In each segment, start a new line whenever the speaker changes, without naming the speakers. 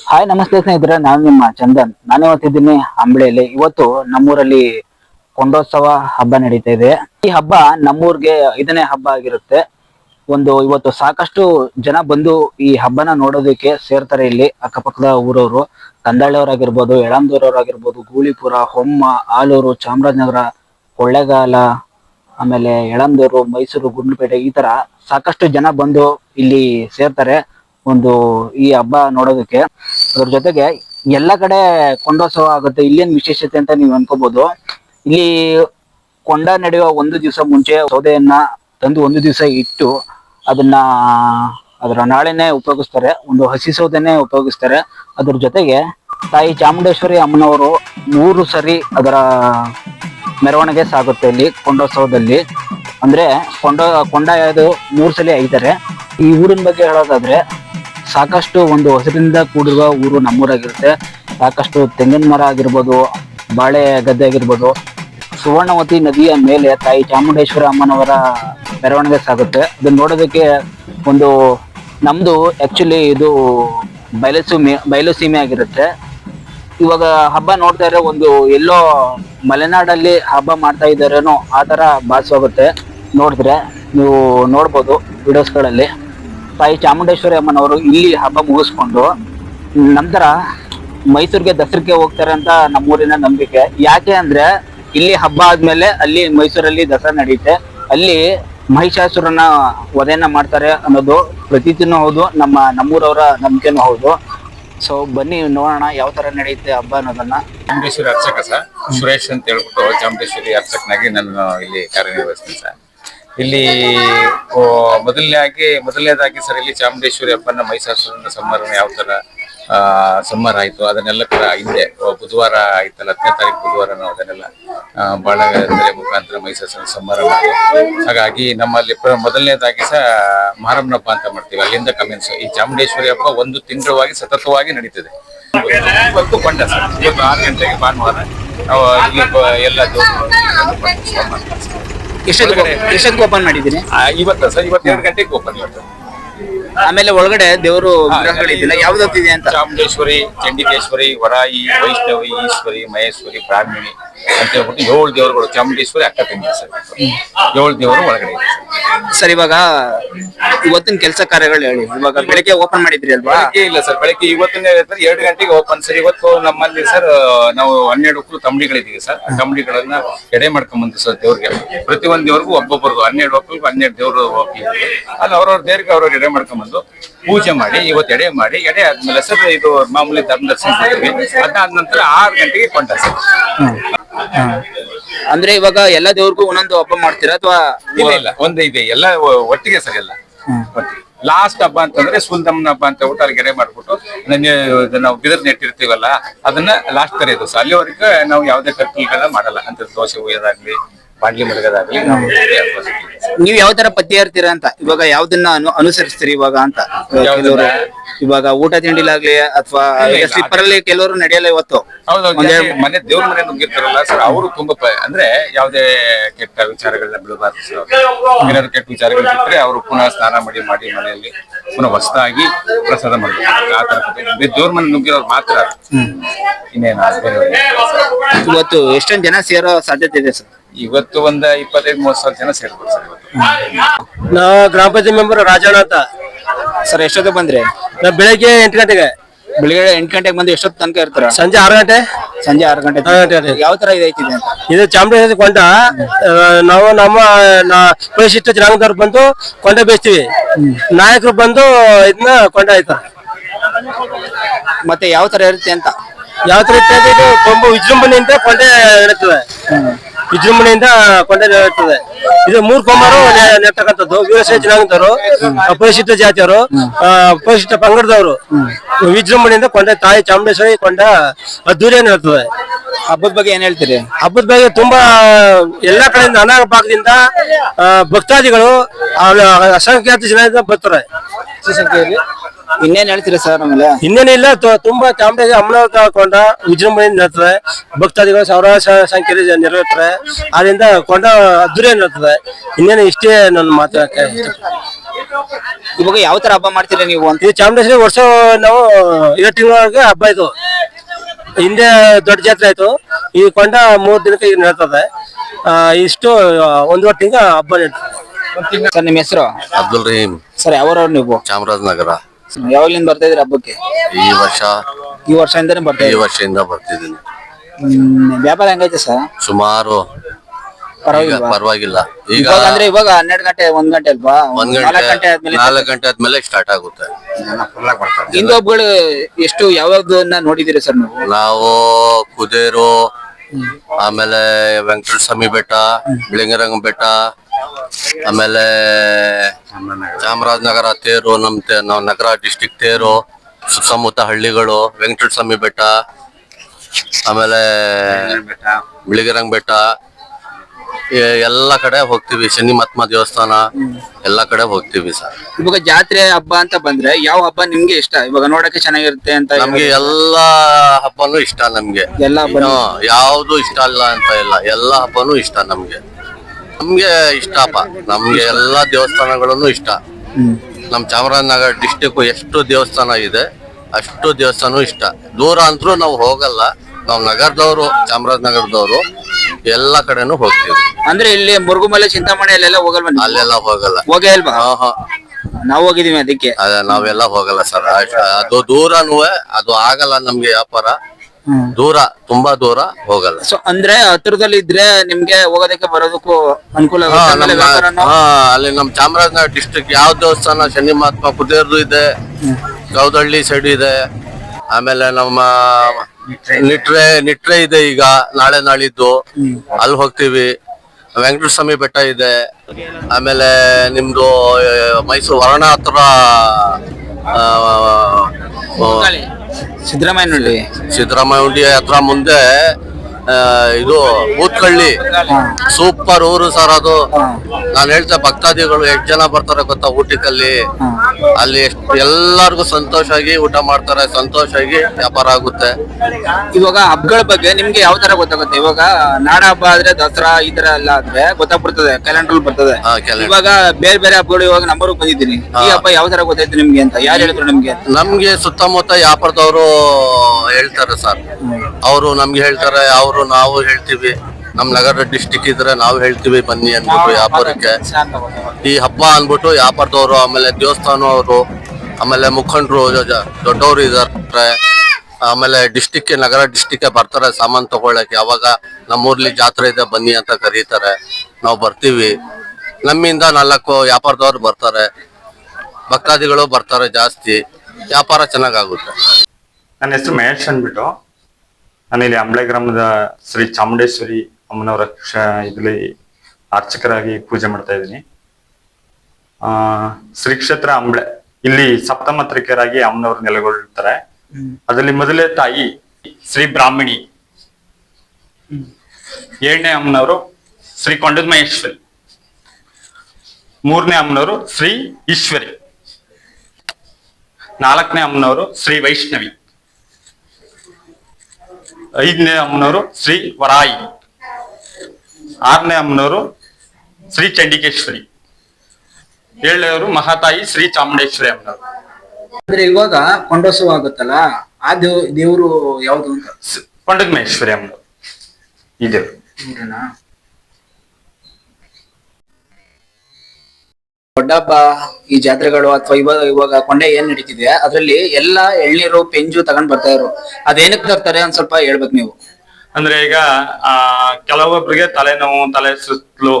Hi, ನಮಸ್ತೆ ಸ್ನೇಹಿತರೆ. ನಾನು ನಿಮ್ಮ ಚಂದನ್. ನಾನು ಇವತ್ತಿದ್ದೀನಿ ಅಂಬಳಿಯಲ್ಲಿ. ಇವತ್ತು ನಮ್ಮೂರಲ್ಲಿ ಕೊಂಡೋತ್ಸವ ಹಬ್ಬ ನಡೀತಾ ಇದೆ. ಈ ಹಬ್ಬ ನಮ್ಮೂರ್ಗೆ ಐದನೇ ಹಬ್ಬ ಆಗಿರುತ್ತೆ. ಒಂದು ಇವತ್ತು ಸಾಕಷ್ಟು ಜನ ಬಂದು ಈ ಹಬ್ಬನ ನೋಡೋದಕ್ಕೆ ಸೇರ್ತಾರೆ ಇಲ್ಲಿ. ಅಕ್ಕಪಕ್ಕದ ಊರವರು. ಕಂದಾಳಿಯವರಾಗಿರ್ಬೋದು ಯಳಂದೂರವರಾಗಿರ್ಬೋದು, ಗೂಳಿಪುರ, ಹೊಮ್ಮ, ಆಲೂರು, ಚಾಮರಾಜನಗರ, ಕೊಳ್ಳೇಗಾಲ, ಆಮೇಲೆ ಯಳಂದೂರು, ಮೈಸೂರು, ಗುಂಡ್ಲುಪೇಟೆ ಈ ತರ ಸಾಕಷ್ಟು ಜನ ಬಂದು ಇಲ್ಲಿ ಸೇರ್ತಾರೆ. ಒಂದು ಈ ಹಬ್ಬ ನೋಡೋದಕ್ಕೆ, ಅದ್ರ ಜೊತೆಗೆ ಎಲ್ಲ ಕಡೆ ಕೊಂಡೋತ್ಸವ ಆಗುತ್ತೆ, ಇಲ್ಲೇನ್ ವಿಶೇಷತೆ ಅಂತ ನೀವು ಅನ್ಕೋಬಹುದು ಇಲ್ಲಿ ಕೊಂಡ ನಡೆಯುವ ಒಂದು ದಿವಸ ಮುಂಚೆ ಸೌದೆಯನ್ನ ತಂದು ಒಂದು ದಿವಸ ಇಟ್ಟು ಅದನ್ನ, ಅದರ ನಾಳೆನೆ ಉಪಯೋಗಿಸ್ತಾರೆ, ಒಂದು ಹಸಿ ಸೌದೆನೆ ಉಪಯೋಗಿಸ್ತಾರೆ. ಅದ್ರ ಜೊತೆಗೆ ತಾಯಿ ಚಾಮುಂಡೇಶ್ವರಿ ಅಮ್ಮನವರು ಮೂರು ಸರಿ ಅದರ ಮೆರವಣಿಗೆ ಸಾಗುತ್ತೆ ಇಲ್ಲಿ ಕೊಂಡೋತ್ಸವದಲ್ಲಿ. ಅಂದ್ರೆ ಕೊಂಡ ಕೊಂಡ ಮೂರು ಸಲ ಐತಾರೆ. ಈ ಊರಿನ ಬಗ್ಗೆ ಹೇಳೋದಾದ್ರೆ ಸಾಕಷ್ಟು ಒಂದು ಹಸಿರಿಂದ ಕೂಡಿರುವ ಊರು ನಮ್ಮೂರಾಗಿರುತ್ತೆ. ಸಾಕಷ್ಟು ತೆಂಗಿನ ಮರ ಆಗಿರ್ಬೋದು, ಬಾಳೆ ಗದ್ದೆ ಆಗಿರ್ಬೋದು, ಸುವರ್ಣವತಿ ನದಿಯ ಮೇಲೆ ತಾಯಿ ಚಾಮುಂಡೇಶ್ವರ ಅಮ್ಮನವರ ಮೆರವಣಿಗೆ ಸಾಗುತ್ತೆ. ಅದನ್ನ ನೋಡೋದಕ್ಕೆ ಒಂದು, ನಮ್ದು ಆಕ್ಚುಲಿ ಇದು ಬಯಲುಸೀಮೆ ಬಯಲು ಸೀಮೆ ಆಗಿರುತ್ತೆ. ಇವಾಗ ಹಬ್ಬ ನೋಡ್ತಾ ಇದ್ರೆ ಒಂದು ಎಲ್ಲೋ ಮಲೆನಾಡಲ್ಲಿ ಹಬ್ಬ ಮಾಡ್ತಾ ಇದ್ದಾರೇನೋ ಆ ಥರ ಭಾಸವಾಗುತ್ತೆ. ನೋಡಿದ್ರೆ ನೀವು ನೋಡ್ಬೋದು ವಿಡಿಯೋಸ್ಗಳಲ್ಲಿ ತಾಯಿ ಚಾಮುಂಡೇಶ್ವರಿ ಅಮ್ಮನವರು ಇಲ್ಲಿ ಹಬ್ಬ ಮುಗಿಸ್ಕೊಂಡು ನಂತರ ಮೈಸೂರಿಗೆ ದಸರಕ್ಕೆ ಹೋಗ್ತಾರೆ ಅಂತ ನಮ್ಮೂರಿನ ನಂಬಿಕೆ. ಯಾಕೆ ಅಂದ್ರೆ ಇಲ್ಲಿ ಹಬ್ಬ ಆದ್ಮೇಲೆ ಅಲ್ಲಿ ಮೈಸೂರಲ್ಲಿ ದಸರಾ ನಡೆಯುತ್ತೆ. ಅಲ್ಲಿ ಮಹಿಷಾಸುರನ ವಧೆಯನ್ನ ಮಾಡ್ತಾರೆ ಅನ್ನೋದು ಪ್ರತೀತಿನೂ ಹೌದು, ನಮ್ಮ ನಮ್ಮೂರವರ ನಂಬಿಕೆನೂ ಹೌದು. ಸೊ ಬನ್ನಿ ನೋಡೋಣ ಯಾವ ತರ ನಡೆಯುತ್ತೆ ಹಬ್ಬ ಅನ್ನೋದನ್ನ.
ಚಾಮುಂಡೇಶ್ವರಿ ಅರ್ಚಕ ಸರ್. ಸುರೇಶ್ ಅಂತ ಹೇಳ್ಬಿಟ್ಟು ಚಾಮುಂಡೇಶ್ವರಿ ಅರ್ಚಕನಾಗಿ ನಾನು ಇಲ್ಲಿ ಕಾರ್ಯನಿರ್ವಹಿಸ್ತೀನಿ ಸರ್. ಇಲ್ಲಿ ಮೊದಲನೇ ಮೊದಲನೇದಾಗಿ ಮೊದಲನೇದಾಗಿ ಸರ್, ಇಲ್ಲಿ ಚಾಮುಂಡೇಶ್ವರಿ ಹಬ್ಬನ ಮೈಸಾಸುರನ ಸಂಹಾರ ಯಾವ ತರ ಸಂಹಾರ ಆಯ್ತು? ಅದನ್ನೆಲ್ಲ ಕೂಡ ಹಿಂದೆ ಬುಧವಾರ ಆಯ್ತಲ್ಲ, ಹತ್ತನೇ ತಾರೀಕು ಬುಧವಾರ ನಾವು ಅದನ್ನೆಲ್ಲ ಬಹಳ ಮುಖಾಂತರ ಮೈಸಾಸುರನ ಸಂಹಾರ ಮಾಡ್ತೀವಿ. ಹಾಗಾಗಿ ನಮ್ಮಲ್ಲಿ ಮೊದಲನೇದಾಗಿ ಸಹ ಮಾರಮ್ಮನ ಹಬ್ಬ ಅಂತ ಮಾಡ್ತೀವಿ. ಅಲ್ಲಿಂದ ಕಮೆನ್ಸ್ ಈ ಚಾಮುಂಡೇಶ್ವರಿ ಹಬ್ಬ ಒಂದು ತಿಂಗಳವಾಗಿ ಸತತವಾಗಿ ನಡೀತದೆ. ಇವತ್ತು ಕೊಂಡ ಸರ್ ಇವತ್ತು ಆರು ಗಂಟೆಗೆ ಭಾನುವಾರ ನಾವು ಇಲ್ಲಿ ಎಲ್ಲ
ಎಷ್ಟೊತ್ತಿಗೆ ಎಷ್ಟೊತ್ತಿಗೆ ಓಪನ್ ಮಾಡಿದ್ದೀನಿ
ಇವತ್ತು ಸರ್ ಇವತ್ತು ಎರಡು ಗಂಟೆಗೆ ಓಪನ್ ಇವತ್ತು
ಆಮೇಲೆ ಒಳಗಡೆ ದೇವರು ವಿಗ್ರಹಗಳಿದ್ದಿಲ್ಲ ಯಾವ್ದಾವ್ದಿದೆ ಅಂತ?
ಚಾಮುಂಡೇಶ್ವರಿ ಚಂಡಿಕೇಶ್ವರಿ ವರಾಯಿ ವೈಷ್ಣವಿ ಈಶ್ವರಿ ಮಹೇಶ್ವರಿ ಬ್ರಾಹ್ಮಣಿ ಅಂತ ಹೇಳ್ಬಿಟ್ಟು ಏಳು ದೇವರುಗಳು ಚಾಮುಂಡೇಶ್ವರಿ ಅಕ್ಕ ತಂಗಿ ಸರ್. ಏಳು ದೇವರು ಒಳಗಡೆ ಇದೆ ಸರ್.
ಇವಾಗ ಇವತ್ತಿನ ಕೆಲಸ ಕಾರ್ಯಗಳು ಹೇಳಿ. ಇವಾಗ ಬೆಳಿಗ್ಗೆ ಓಪನ್ ಮಾಡಿದ್ರಿ ಅಲ್ವಾ?
ಬೆಳಗ್ಗೆ ಇಲ್ಲ ಸರ್. ಬೆಳಿಗ್ಗೆ ಇವತ್ತಿನ ಎರಡು ಗಂಟೆಗೆ ಓಪನ್ ಸರ್. ಇವತ್ತು ನಮ್ಮಲ್ಲಿ ಸರ್ ನಾವು ಹನ್ನೆರಡು ತಂಬಡಿಗಳಿದ್ದೀವಿ ಸರ್. ಆ ತಂಬಡಿಗಳನ್ನ ಎಡೆ ಮಾಡ್ಕೊಂಡ್ ಬಂದ್ವಿ ಸರ್ ದೇವ್ರಿಗೆ. ಪ್ರತಿಯೊಂದು ದೇವ್ರಿಗೂ ಒಬ್ಬೊಬ್ಬರು ಹನ್ನೆರಡು ಒಕ್ಕಲಿಗೆ ಹನ್ನೆರಡು ದೇವರು ಅಲ್ಲಿ ಅವ್ರವ್ರ ದೇವ್ರಿಗೆ ಅವ್ರವ್ರ ಎಡೆ ಪೂಜೆ ಮಾಡಿ ಇವತ್ತು ಎಡೆ ಮಾಡಿ ಎಡೆ ಆದ್ಮೇಲೆ ಸರ್ ಇದು ಮಾಮೂಲಿ ಧರ್ಮ ದರ್ಶನ ಮಾಡ್ತೀವಿ. ಅದಾದ ನಂತರ ಆರು ಗಂಟೆಗೆ ಕೊಂಡ ಸರ್
ಅಂದ್ರೆ ಇವಾಗ ಎಲ್ಲ ದೇವ್ರಿಗೂ ಒಂದೊಂದು ಹಬ್ಬ ಮಾಡ್ತೀರಾ ಅಥವಾ
ಇಲ್ಲ ಇಲ್ಲ. ಒಂದೇ ಇದೆ. ಎಲ್ಲ ಒಟ್ಟಿಗೆ ಸರ್ ಎಲ್ಲ. ಒಟ್ಟಿಗೆ. ಲಾಸ್ಟ್ ಹಬ್ಬ ಅಂತಂದ್ರೆ ಸುಲ್ದಮ್ಮನ ಹಬ್ಬ ಅಂತ ಊಟ ಅಲ್ಲಿ ಗೆರೆ ಮಾಡ್ಬಿಟ್ಟು ಇದು ನಾವು ಬಿದಿರ್ ನೆಟ್ಟಿರ್ತೀವಲ್ಲ ಅದನ್ನ ಲಾಸ್ಟ್ ಕರೆಯೋದು ಸರ್ ಅಲ್ಲಿವರೆಗೆ ನಾವು ಯಾವುದೇ ಕರ್ಕಲ್ಗಳ ಮಾಡಲ್ಲ. ಅಂತ ದೋಸೆ ಹುಯ್ಯೋದಾಗ್ಲಿ ಬಾಡ್ಲಿ ಮಡಗದಾಗ್ಲಿ ನಾವು.
ನೀವ್ ಯಾವ ತರ ಪತ್ತೆ ಇರ್ತೀರಾ ಅಂತ? ಇವಾಗ ಯಾವ್ದನ್ನ ಅನು- ಅನುಸರಿಸ್ತೀರಿ ಇವಾಗ ಅಂತ? ಕೆಲವರು ಇವಾಗ ಊಟ ತಿಂಡಿಲಾಗ್ಲಿ ಅಥವಾ
ಸ್ಲೀಪರ್.
ಸ್ಲಿಪ್ಪರ್ ಅಲ್ಲಿ ಕೆಲವರು ನಡೆಯಲ್ಲ ಇವತ್ತು.
ಹೌದೌದು
ಒಂದೇ-
ಯಾಕೆ ಮನೆ ದೇವ್ರ ಮನೆ ನುಗ್ಗಿರ್ತಾರಲ್ಲ ಸರ್ ಅವರು ತುಂಬಾ ಪ- ಅಂದ್ರೆ ಯಾವುದೇ ಕೆಟ್ಟ ವಿಚಾರಗಳನ್ನ ಬಿಡಬಾರ್ದು ಸರ್. ಏನಾದ್ರು ಕೆಟ್ಟ ವಿಚಾರಗಳು ಬಿಟ್ಟರೆ ಅವರು ಪುನಃ ಸ್ನಾನ ಮಾಡಿ ಮಾಡಿ ಮನೆಯಲ್ಲಿ ಪುನಃ ಹೊಸದಾಗಿ ಪ್ರಸಾದ ಮಾಡಬೇಕು. ಆ ತರ. ದೇವ್ರ ಮನೆ ನುಗ್ಗಿರೋರು ಮಾತ್ರ. ಇನ್ನೇನು
ಇವತ್ತು ಎಷ್ಟೊಂದ್ ಜನ ಸೇರೋ ಸಾಧ್ಯತೆ ಇದೆ ಸರ್?
ಇವತ್ತು ಒಂದ ಇಪ್ಪತ್ತೈದು ಮೂವತ್ ಸಾವಿರ ಜನ ಸೇರ್ಬೋದು ಸರ್ ನಾ
ನಾವು ಗ್ರಾಮ ಪಂಚಾಯತ್ ಮೆಂಬರ್ ರಾಜಣ್ಣ ಅಂತ.
ಸರ್ ಎಷ್ಟೊತ್ತಿಗೆ ಬಂದ್ರಿ?
ನಾ ಬೆಳಗ್ಗೆ ಎಂಟು ಗಂಟೆಗೆ.
ಬೆಳಿಗ್ಗೆ ಎಂಟು ಗಂಟೆಗೆ ಬಂದು ಎಷ್ಟೊತ್ತು ತನಕ ಇರ್ತಾರ?
ಸಂಜೆ ಆರು ಗಂಟೆ.
ಸಂಜೆ ಆರು ಗಂಟೆ
ಆರು ಗಂಟೆ ಅದೇ.
ಯಾವ ತರ ಇದೈತಿದೆ ಅಂತ?
ಇದು ಚಾಮರಾಜ ಕೊಂಡ ಆ, ನಾವು ನಮ್ಮ ನಾ- ಪರಿಶಿಷ್ಟ ಜನಾಂಗದವ್ರು ಬಂದು ಕೊಂಡ ಬೇಯಿಸ್ತೀವಿ. ನಾಯಕರು ಬಂದು ಇದನ್ನ ಕೊಂಡ ಆಯ್ತಾರೆ
ಮತ್ತೆ ಯಾವ ತರ ಇರುತ್ತೆ ಅಂತ?
ಯಾವ ತರ ಇರ್ತದೆ ಅಂತ ಇದು ತುಂಬಾ ವಿಜೃಂಭಣೆಯಿಂದ ಕೊಂಡೆ ನಡೀತದೆ. ವಿಜೃಂಭಣೆಯಿಂದ ಕೊಂಡೆ ನಡೀತದೆ ಇದು ಮೂರ್ ಕೊಂಬರು ನೆಟ್ಟಕ್ಕಂಥದ್ದು ವೀರಶೈ ವೀರಶೈವ ಜನಾಂಗದವರು ಪರಿಶಿಷ್ಟ ಜಾತಿಯವರು ಪರಿಶಿಷ್ಟ ಪಂಗಡದವರು ವಿಜೃಂಭಣೆಯಿಂದ ಕೊಂಡೆ ತಾಯಿ ಚಾಮುಂಡೇಶ್ವರಿ ಕೊಂಡ ಅದ್ದೂರಿಯ ನಡೀತದೆ
ಹಬ್ಬದ ಬಗ್ಗೆ ಏನ್ ಹೇಳ್ತೀರಿ?
ಹಬ್ಬದ ಬಗ್ಗೆ ತುಂಬಾ ಎಲ್ಲಾ ಕಡೆಯಿಂದ ಅನಾಗ ಭಾಗದಿಂದ ಭಕ್ತಾದಿಗಳು ಅಸಂಖ್ಯಾತ ಜನ ಬರ್ತಾರೆ.
ಹೆಚ್ಚು ಸಂಖ್ಯೆಯಲ್ಲಿ? ಇನ್ನೇನ್ ಹೇಳ್ತೀರಾ ಸರ್ ಆಮೇಲೆ
ಇನ್ನೇನಿಲ್ಲ ತು- ತುಂಬಾ ಚಾಮರಾಜ ಅಮ್ಮನವ್ರ ಕೊಂಡ ವಿಜೃಂಭಣೆಯಿಂದ ನಡ್ತದೆ. ಭಕ್ತಾದಿಗಳು ಸಾವಿರಾರು ಸ- ಸಂಖ್ಯೆಯಲ್ಲಿ ನೆರವೇರ್ತಾರೆ. ಆದ್ರಿಂದ ಕೊಂಡ ಅದ್ದೂರಿಯಾಗಿ ನಡ್ತದೆ. ಇನ್ನೇನು ಇಷ್ಟೇ ನನ್ನ ಮಾತು ಇಷ್ಟಪಡ್ತೀನಿ
ಇವಾಗ ಯಾವ ತರ ಹಬ್ಬ ಮಾಡ್ತೀರಾ ನೀವು ಅಂತ?
ಇದು ಚಾಮುಂಡೇಶ್ವರಿ ವರ್ಷ ನಾವು ಎರಡು ತಿಂಗಳವರೆಗೆ ಹಬ್ಬ ಇದು. ಹಿಂದೆ ದೊಡ್ಡ ಜಾತ್ರೆ ಆಯ್ತು. ಈ ಕೊಂಡ ಮೂರ್ ದಿನಕ್ಕೆ ಈಗ ನಡೀತದೆ. ಆ, ಇಷ್ಟು ಒಂದೂವರೆ ತಿಂಗಳ ಹಬ್ಬ ನಡೀತದೆ.
ಸರ್ ನಿಮ್ಮ ಹೆಸರು?
ಅಬ್ದುಲ್ ರಹೀಮ್
ಸರ್ ಯಾವ ನೀವು?
ಚಾಮರಾಜನಗರ.
ಯಾವಾಗ್ಲಿಂದ ಬರ್ತಾ ಇದ್ರಿ ಹಬ್ಬಕ್ಕೆ?
ಈ ವರ್ಷ
ಈ ವರ್ಷದಿಂದನೇ ಬರ್ತಾ
ಈ ವರ್ಷದಿಂದ ಬರ್ತಿದ್ದೀನಿ.
ಹ್ಮ್, ವ್ಯಾಪಾರ ಹೆಂಗೈತೆ ಸರ್?
ಸುಮಾರು. ಈಗ
ಪರವಾಗಿಲ್ವಾ
ಪರವಾಗಿಲ್ಲ. ಈಗ
ಇವಾಗ ಅಂದ್ರೆ ಇವಾಗ ಹನ್ನೆರಡು ಗಂಟೆ ಒಂದ್ ಗಂಟೆ ಅಲ್ವಾ?
ಒಂದ್
ನಾಲ್ಕು
ಗಂಟೆ
ಗಂಟೆ ಆದ್ಮೇಲೆ
ನಾಲ್ಕು ಗಂಟೆ ಆದ್ಮೇಲೆ ಸ್ಟಾರ್ಟ್ ಆಗುತ್ತೆ.
ಹಿಂದೂ ಹಬ್ಬಗಳು ಎಷ್ಟು ಯಾವ್ದನ್ನ ನೋಡಿದಿರಿ ಸರ್ ನೀವು?
ನಾವು ಕುದೇರು ಆಮೇಲೆ ವೆಂಕಟೇಶ್ವರ ಸ್ವಾಮಿ ಬೆಟ್ಟ ಬಿಳಿಂಗರಂಗ ಬೆಟ್ಟ ಆಮೇಲೆ ಚಾಮರಾಜನಗರ ತೇರು ನಮ್ ನಾವು ನಾವ್ ನಗರ ಡಿಸ್ಟಿಕ್ ತೇರು ಸುತ್ತಮುತ್ತ ಹಳ್ಳಿಗಳು ವೆಂಕಟೇಶ್ವರ ಸ್ವಾಮಿ ಬೆಟ್ಟ ಆಮೇಲೆ ಬಿಳಿಗಿರಂಗ್ ಬೆಟ್ಟ ಎಲ್ಲ ಕಡೆ ಹೋಗ್ತೀವಿ. ಶನಿ ಮಹಾತ್ಮ ದೇವಸ್ಥಾನ ಎಲ್ಲಾ ಕಡೆ ಹೋಗ್ತೀವಿ ಸರ್.
ಇವಾಗ ಜಾತ್ರೆ ಹಬ್ಬ ಅಂತ ಬಂದ್ರೆ ಯಾವ ಹಬ್ಬ ನಿಮ್ಗೆ ಇಷ್ಟ? ಇವಾಗ ನೋಡಕ್ಕೆ ಚೆನ್ನಾಗಿರುತ್ತೆ ಅಂತ
ನಮ್ಗೆ ಎಲ್ಲಾ ಹಬ್ಬನೂ ಇಷ್ಟ ನಮ್ಗೆ.
ಎಲ್ಲ
ಯಾವ್ದು ಇಷ್ಟ ಅಲ್ಲ ಅಂತ ಇಲ್ಲ. ಎಲ್ಲಾ ಹಬ್ಬನೂ ಇಷ್ಟ ನಮ್ಗೆ. ನಮ್ಗೆ ಇಷ್ಟಪ್ಪ ನಮ್ಗೆ ಎಲ್ಲಾ ದೇವಸ್ಥಾನಗಳನ್ನು ಇಷ್ಟ. ನಮ್ ಚಾಮರಾಜನಗರ ಡಿಸ್ಟಿಕ್ ಎಷ್ಟು ದೇವಸ್ಥಾನ ಇದೆ ಅಷ್ಟು ದೇವಸ್ಥಾನ ಇಷ್ಟ. ದೂರ ಅಂತರೂ ನಾವು ಹೋಗಲ್ಲ. ನಾವು ನಗರದವರು ಚಾಮರಾಜನಗರದವರು ಎಲ್ಲಾ ಕಡೆನೂ ಹೋಗ್ತೀವಿ.
ಅಂದ್ರೆ ಇಲ್ಲಿ ಮುರುಗುಮಲೆ ಚಿಂತಾಮಣಿ ಅಲ್ಲೆಲ್ಲ ಹೋಗಲ್ವ ನೀವು?
ಅಲ್ಲೆಲ್ಲ ಹೋಗಲ್ಲ.
ಹೋಗೇ ಅಲ್ವಾ?
ಹಾ ಹಾ.
ನಾವು ಹೋಗಿದೀವಿ ಅದಕ್ಕೆ.
ಅದ ನಾವೆಲ್ಲ ಹೋಗಲ್ಲ ಸರ್. ಅದು ದೂರನೂ ಅದು ಆಗಲ್ಲ ನಮ್ಗೆ ವ್ಯಾಪಾರ. ದೂರ ತುಂಬಾ ದೂರ ಹೋಗಲ್ಲ.
ಸೊ ಅಂದ್ರೆ ಹತ್ರದಲ್ಲಿ ಇದ್ರೆ ನಿಮ್ಗೆ ಹೋಗೋದಕ್ಕೆ ಬರೋದಕ್ಕೂ ಅನುಕೂಲ
ಹಾ,
ಆಗುತ್ತೆ ಆಮೇಲೆ
ನಮ್ಮ-
ವ್ಯಾಪಾರನೂ?
ಹಾ, ಅಲ್ಲಿ ನಮ್ ಚಾಮರಾಜನಗರ ಡಿಸ್ಟ್ರಿಕ್ಟ್ ಯಾವ ದೇವಸ್ಥಾನ? ಶನಿ ಮಹಾತ್ಮ ಕುದೇರ್ದು ಇದೆ. ಗೌದಳ್ಳಿ ಸೈಡ್ ಇದೆ. ಆಮೇಲೆ ನಮ್ಮ ನಿಟ್ರೆ ನಿಟ್ರೆ ಇದೆ ಈಗ ನಾಳೆ ನಾಳಿದ್ದು. ಅಲ್ಲಿ ಹೋಗ್ತೀವಿ. ವೆಂಕಟೇಶ್ವರ ಸ್ವಾಮಿ ಬೆಟ್ಟ ಇದೆ. ಆಮೇಲೆ ನಿಮ್ದು ಆ, ಮೈಸೂರು ವರ್ಣ ಹತ್ರ ಆ, ಆ,
ಸಿದ್ದರಾಮಯ್ಯ ನೋಡಿ
ಸಿದ್ದರಾಮಯ್ಯ ಹುಂಡಿ ಹತ್ರ ಮುಂದೆ ಆ, ಇದು ಬೂತ್ಕಳ್ಳಿ ಸೂಪರ್ ಊರು ಸರ್ ಅದು. ನಾನು ಹೇಳ್ತಾ ಭಕ್ತಾದಿಗಳು ಎಷ್ಟು ಜನ ಬರ್ತಾರೆ ಗೊತ್ತಾ ಊಟಕ್ಕಲ್ಲಿ? ಅಲ್ಲಿ ಎಷ್ಟು ಎಲ್ಲಾರ್ಗು ಸಂತೋಷವಾಗಿ ಆಗಿ ಊಟ ಮಾಡ್ತಾರೆ ಸಂತೋಷವಾಗಿ ಆಗಿ ವ್ಯಾಪಾರ ಆಗುತ್ತೆ.
ಇವಾಗ ಹಬ್ಬಗಳ ಬಗ್ಗೆ ನಿಮ್ಗೆ ಯಾವ ತರ ಗೊತ್ತಾಗುತ್ತೆ? ಇವಾಗ ನಾಡ ಹಬ್ಬ ಆದ್ರೆ ದಸರಾ ಈ ತರ ಎಲ್ಲ ಆದ್ರೆ ಗೊತ್ತಾಗ್ಬಿಡ್ತದೆ ಕ್ಯಾಲೆಂಡರ್ ಬರ್ತದೆ. ಇವಾಗ ಬೇರೆ ಬೇರೆ ಹಬ್ಬಗಳು ಇವಾಗ ನಂಬರ್ ಬಂದಿದ್ದೀನಿ. ಈ ಹಬ್ಬ ಯಾವ ತರ ಗೊತ್ತಾಯ್ತು ನಿಮ್ಗೆ ಅಂತ? ಯಾರು ಹೇಳಿದ್ರು ನಿಮ್ಗೆ?
ನಮ್ಗೆ ಸುತ್ತಮುತ್ತ ವ್ಯಾಪಾರದವರು ಹೇಳ್ತಾರೆ ಸರ್. ಅವರು ನಮ್ಗೆ ಹೇಳ್ತಾರೆ ಅವರು ನಾವು ಹೇಳ್ತೀವಿ. ನಮ್ ನಗರ ಡಿಸ್ಟಿಕ್ ಇದ್ರೆ ನಾವು ಹೇಳ್ತೀವಿ ಬನ್ನಿ ಅಂದ್ಬಿಟ್ಟು ವ್ಯಾಪಾರಕ್ಕೆ. ಈ ಹಬ್ಬ ಅಂದ್ಬಿಟ್ಟು ವ್ಯಾಪಾರದವರು ಆಮೇಲೆ ದೇವಸ್ಥಾನವರು ಆಮೇಲೆ ಮುಖಂಡರು ದೊಡ್ಡವರು ಇದಾರೆ. ಆಮೇಲೆ ಡಿಸ್ಟಿಕ್ ನಗರ ಡಿಸ್ಟಿಕ್ ಬರ್ತಾರೆ ಸಾಮಾನ್ ತಗೊಳ್ಳಕ್ಕೆ ಯಾವಾಗ ನಮ್ಮೂರ್ಲಿ ಜಾತ್ರೆ ಇದೆ ಬನ್ನಿ ಅಂತ ಕರೀತಾರೆ. ನಾವು ಬರ್ತೀವಿ. ನಮ್ಮಿಂದ ನಾಲ್ಕು ವ್ಯಾಪಾರದವ್ರು ಬರ್ತಾರೆ. ಭಕ್ತಾದಿಗಳು ಬರ್ತಾರೆ ಜಾಸ್ತಿ. ವ್ಯಾಪಾರ ಚೆನ್ನಾಗಾಗುತ್ತೆ.
ನನ್ನ ಹೆಸರು ಮಹೇಶ್ ಅಂದ್ಬಿಟ್ಟು. ನಾನು ಇಲ್ಲಿ ಅಂಬ್ಳೆ ಗ್ರಾಮದ ಶ್ರೀ ಚಾಮುಂಡೇಶ್ವರಿ ಅಮ್ಮನವರ ಕ್ಷ ಇದರಲ್ಲಿ ಅರ್ಚಕರಾಗಿ ಪೂಜೆ ಮಾಡ್ತಾ ಇದ್ದೀನಿ. ಆ ಶ್ರೀ ಕ್ಷೇತ್ರ ಅಂಬ್ಳೆ. ಇಲ್ಲಿ ಸಪ್ತಮತ್ರಿಕರಾಗಿ ಅಮ್ಮನವರು ನೆಲೆಗೊಳ್ಳುತ್ತಾರೆ ಅದರಲ್ಲಿ ಮೊದಲೇ ತಾಯಿ ಶ್ರೀ ಬ್ರಾಹ್ಮಣಿ. ಏಳನೇ ಅಮ್ಮನವರು ಶ್ರೀ ಕೊಂಡದ ಮಹೇಶ್ವರಿ ಮೂರನೇ ಅಮ್ಮನವರು ಶ್ರೀ ಈಶ್ವರಿ. ನಾಲ್ಕನೇ ಅಮ್ಮನವರು ಶ್ರೀ ವೈಷ್ಣವಿ. ಐದನೇ ಅಮ್ಮನವರು ಶ್ರೀ ವರಾಯಿ. ಆರನೇ ಅಮ್ಮನವರು ಶ್ರೀ ಚಂಡಿಕೇಶ್ವರಿ. ಏಳನೇವರು ಮಹಾತಾಯಿ ಶ್ರೀ ಚಾಮುಂಡೇಶ್ವರಿ ಅಮ್ಮನವರು.
ಅಂದ್ರೆ ಇವಾಗ ಕೊಂಡೋತ್ಸವ ಆಗುತ್ತಲ್ಲ ಆ ದೇವ್ ದೇವರು ಯಾವ್ದು ಅಂತ?
ಸ್- ಮಹೇಶ್ವರಿ ಅಮ್ಮನವರು. ಈ ದೇವರು.
ಇವ್ರೇನಾ? ದೊಡ್ಡ ಹಬ್ಬ ಈ ಜಾತ್ರೆಗಳು ಅಥವಾ ಇವಾಗ ಇವಾಗ ಕೊಂಡೆ ಏನ್ ನಡೀತಿದೆ, ಅದ್ರಲ್ಲಿ ಎಲ್ಲಾ ಎಳ್ನೀರು, ಪೆಂಜು ತಗೊಂಡ್ ಬರ್ತಾ ಇದ್ರು ಅದೇನಕ್ ತರ್ತಾರೆ ಒಂದ್ ಸ್ವಲ್ಪ ಹೇಳ್ಬೇಕು ನೀವು
ಅಂದ್ರೆ ಈಗ, ಆ ಕೆಲವೊಬ್ಬರಿಗೆ ತಲೆನೋವು, ತಲೆ ಸುತ್ತಲು,